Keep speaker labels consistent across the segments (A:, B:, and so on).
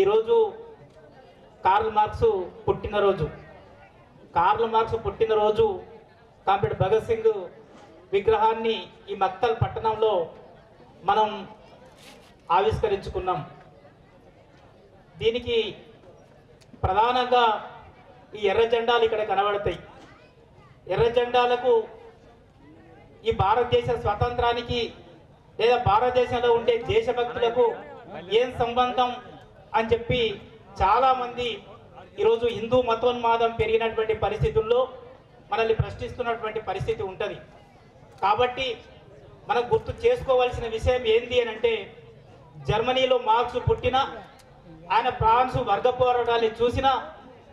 A: ఈరోజు Karl Marx పుట్టినరోజు. Karl Marx పుట్టినరోజు కాంపేట్ భగత్ సింగ్ విగ్రహాన్ని ఈ మత్తల్ పట్టణంలో మనం ఆవిష్కరించుకున్నాం. దీనికి ప్రధానంగా ఈ ఎర్ర జెండాలు ఇక్కడ కనబడతాయి. ఎర్ర జెండాలకు ఈ భారతదేశ స్వాతంత్రానికి లేదా భారతదేశంలో ఉండే దేశభక్తులకు ఏం సంబంధం అని చెప్పి చాలా మంది ఈరోజు హిందూ మతోన్మాదం పెరిగినటువంటి పరిస్థితుల్లో మనల్ని ప్రశ్నిస్తున్నటువంటి పరిస్థితి ఉంటుంది. కాబట్టి మనం గుర్తు చేసుకోవాల్సిన విషయం ఏంది అని అంటే జర్మనీలో మార్క్స్ పుట్టిన ఆయన ఫ్రాన్స్ వర్గ పోరాటాన్ని చూసిన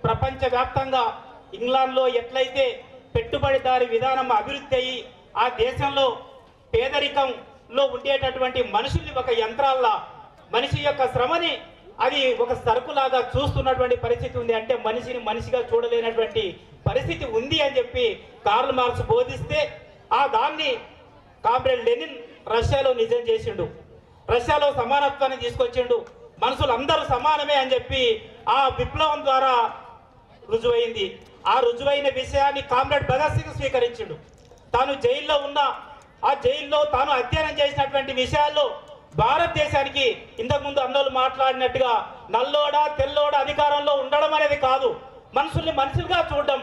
A: ప్రపంచవ్యాప్తంగా ఇంగ్లాండ్లో ఎట్లయితే పెట్టుబడిదారి విధానం అభివృద్ధి అయ్యి ఆ దేశంలో పేదరికంలో ఉండేటటువంటి మనుషుల్ని ఒక యంత్రాల్లా మనిషి యొక్క శ్రమని అది ఒక సరుకులాగా చూస్తున్నటువంటి పరిస్థితి ఉంది అంటే మనిషిని మనిషిగా చూడలేనటువంటి పరిస్థితి ఉంది అని చెప్పి కార్ల్ మార్క్స్ బోధిస్తే ఆ దాన్ని కామ్రేడ్ లెనిన్ రష్యాలో నిజం చేసిండు. రష్యాలో సమానత్వాన్ని తీసుకొచ్చిండు. మనుషులు అందరూ సమానమే అని చెప్పి ఆ విప్లవం ద్వారా రుజువైంది. ఆ రుజువైన విషయాన్ని కామ్రేడ్ భగత్ సింగ్ స్వీకరించిండు. తాను జైల్లో ఉన్న ఆ జైల్లో తాను అధ్యయనం చేసినటువంటి విషయాల్లో భారతదేశానికి ఇంతకుముందు అందరూ మాట్లాడినట్టుగా నల్లోడ తెల్లోడ అధికారంలో ఉండడం అనేది కాదు. మనుషుల్ని మనుషులుగా చూడడం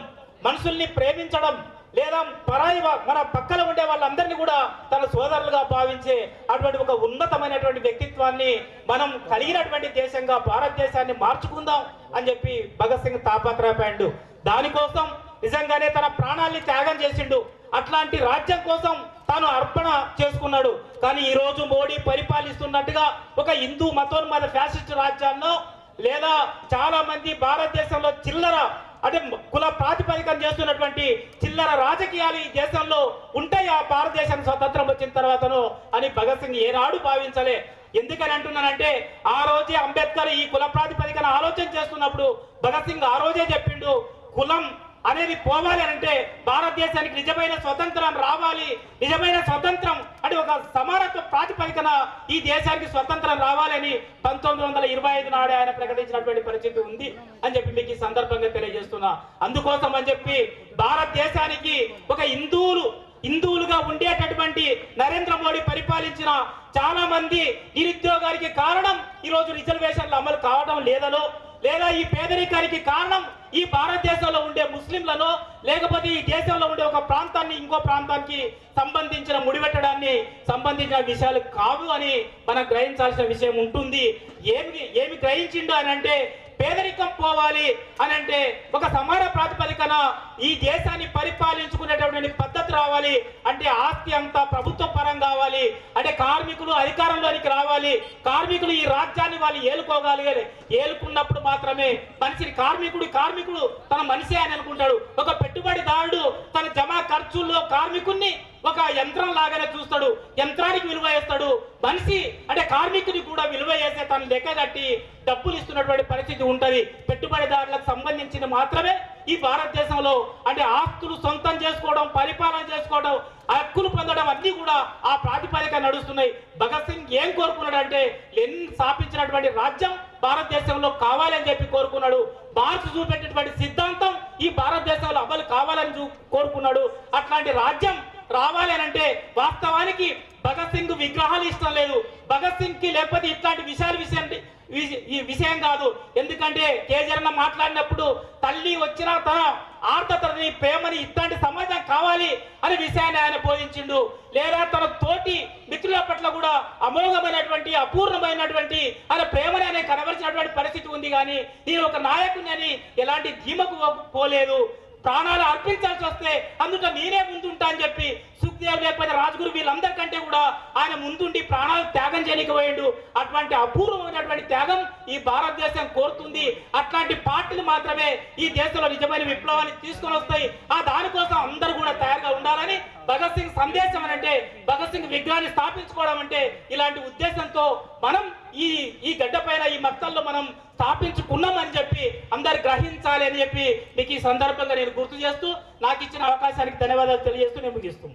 A: మనుషుల్ని ప్రేమించడం లేదా పరాయి మన పక్కన ఉండే వాళ్ళందరినీ కూడా తన సోదరులుగా భావించే అటువంటి ఒక ఉన్నతమైనటువంటి వ్యక్తిత్వాన్ని మనం కలిగినటువంటి దేశంగా భారతదేశాన్ని మార్చుకుందాం అని చెప్పి భగత్ సింగ్ తాపత్రయపడ్డు దానికోసం నిజంగానే తన ప్రాణాల్ని త్యాగం చేసిండు. అట్లాంటి రాజ్యం కోసం తాను అర్పణ చేసుకున్నాడు. కానీ ఈరోజు మోడీ పరిపాలిస్తున్నట్టుగా ఒక హిందూ మతోన్మాద ఫ్యాసిస్ట్ రాజ్యాల్లో లేదా చాలా మంది భారతదేశంలో చిల్లర అంటే కుల ప్రాతిపదికన చేస్తున్నటువంటి చిల్లర రాజకీయాలు ఈ దేశంలో ఉంటాయి. ఆ భారతదేశానికి స్వతంత్రం వచ్చిన తర్వాతను అని భగత్ సింగ్ ఏనాడు భావించలే. ఎందుకని అంటున్నానంటే ఆ రోజే అంబేద్కర్ ఈ కుల ప్రాతిపదికన ఆలోచన చేస్తున్నప్పుడు భగత్ సింగ్ ఆ రోజే చెప్పిండు కులం అనేది పోవాలి అని అంటే భారతదేశానికి నిజమైన స్వతంత్రం రావాలి నిజమైన స్వతంత్రం అంటే ఒక సమానత్వ ప్రాతిపదికన ఈ దేశానికి స్వతంత్రం రావాలని పంతొమ్మిది వందల ఇరవై ఐదు నాడే ఆయన ప్రకటించినటువంటి పరిస్థితి ఉంది అని చెప్పి మీకు ఈ సందర్భంగా తెలియజేస్తున్నా. అందుకోసం అని చెప్పి భారతదేశానికి ఒక హిందువులు హిందువులుగా ఉండేటటువంటి నరేంద్ర మోడీ పరిపాలించిన చాలా మంది నిరుద్యోగానికి కారణం ఈరోజు రిజర్వేషన్లు అమలు కావడం లేదనో లేదా ఈ పేదరికానికి కారణం ఈ భారతదేశంలో ఉండే ముస్లింలను లేకపోతే ఈ దేశంలో ఉండే ఒక ప్రాంతాన్ని ఇంకో ప్రాంతానికి సంబంధించిన ముడిపెట్టడాన్ని సంబంధించిన విషయాలు కావు అని మనం గ్రహించాల్సిన విషయం ఉంటుంది. ఏమి ఏమి గ్రహించిండు అని అంటే పేదరికం పోవాలి అని అంటే ఒక సమాన ప్రాతిపదికన ఈ దేశాన్ని పరిపాలించుకునేటటువంటి పద్ధతి రావాలి అంటే ఆస్తి అంతా ప్రభుత్వ పరం కావాలి అంటే కార్మికులు అధికారంలోనికి రావాలి. కార్మికులు ఈ రాజ్యాన్ని వాళ్ళు ఏలుకోగలిగాలి ఏలుకున్నప్పుడు మాత్రమే మనిషిని కార్మికుడు కార్మికుడు తన మనిషి అని అనుకుంటాడు. ఒక పెట్టుబడిదారుడు తన జమ ఖర్చుల్లో కార్మికుణ్ణి ఒక యంత్రం లాగానే చూస్తాడు. యంత్రానికి విలువ వేస్తాడు. మనిషి అంటే కార్మికుని కూడా విలువ వేసే తను లెక్క కట్టి డబ్బులు ఇస్తున్నటువంటి పరిస్థితి ఉంటుంది. పెట్టుబడిదారులకు సంబంధించిన మాత్రమే ఈ భారతదేశంలో అంటే ఆస్తులు సొంతం చేసుకోవడం పరిపాలన చేసుకోవడం హక్కులు పొందడం అన్ని కూడా ఆ ప్రాతిపదిక నడుస్తున్నాయి. భగత్ సింగ్ ఏం కోరుకున్నాడంటే లెనిన్ స్థాపించినటువంటి రాజ్యం భారతదేశంలో కావాలని చెప్పి కోరుకున్నాడు. భారత్ చూపెట్టినటువంటి సిద్ధాంతం ఈ భారతదేశంలో అమలు కావాలని చూ- కోరుకున్నాడు. అట్లాంటి రాజ్యం రావాలి అంటే వాస్తవానికి భగత్ సింగ్ విగ్రహాలు ఇష్టం లేదు. భగత్ సింగ్కి లేకపోతే ఇట్లాంటి విషయాలు విషయం ఈ విషయం కాదు. ఎందుకంటే కేజరన్న మాట్లాడినప్పుడు తల్లి వచ్చిన తన ఆర్తతని ప్రేమని ఇట్లాంటి సమాజం కావాలి అనే విషయాన్ని ఆయన బోధించిండు. లేదా తన తోటి మిత్రుల పట్ల కూడా అమోఘమైనటువంటి అపూర్ణమైనటువంటి ఆయన ప్రేమని ఆయన కనబరిచినటువంటి పరిస్థితి ఉంది. కానీ నేను ఒక నాయకుని అని ఎలాంటి ధీమకు పోలేదు. ప్రాణాలు అర్పించాల్సి వస్తే అందుట నేనే ముందుంటా అని చెప్పి సుఖదేవ్ లేకపోతే రాజగురు వీళ్ళందరికంటే కూడా ఆయన ముందుండి ప్రాణాలు త్యాగం చేయలేకపోయాడు అటువంటి అపూర్వమైనటువంటి త్యాగం ఈ భారతదేశం కోరుతుంది. అట్లాంటి పార్టీలు మాత్రమే ఈ దేశంలో నిజమైన విప్లవాన్ని తీసుకొని వస్తాయి. ఆ దానికోసం అందరూ కూడా తయారుగా ఉండాలని భగత్ సింగ్ సందేశం అని అంటే భగత్ సింగ్ విగ్రహాన్ని స్థాపించుకోవడం అంటే ఇలాంటి ఉద్దేశంతో మనం ఈ ఈ గడ్డ పైన ఈ మత్తల్లో మనం స్థాపించ అని చెప్పి మీకు ఈ సందర్భంగా నేను గుర్తు చేస్తూ నాకు ఇచ్చిన అవకాశానికి ధన్యవాదాలు తెలియజేస్తూ నేను ముగిస్తున్నాను.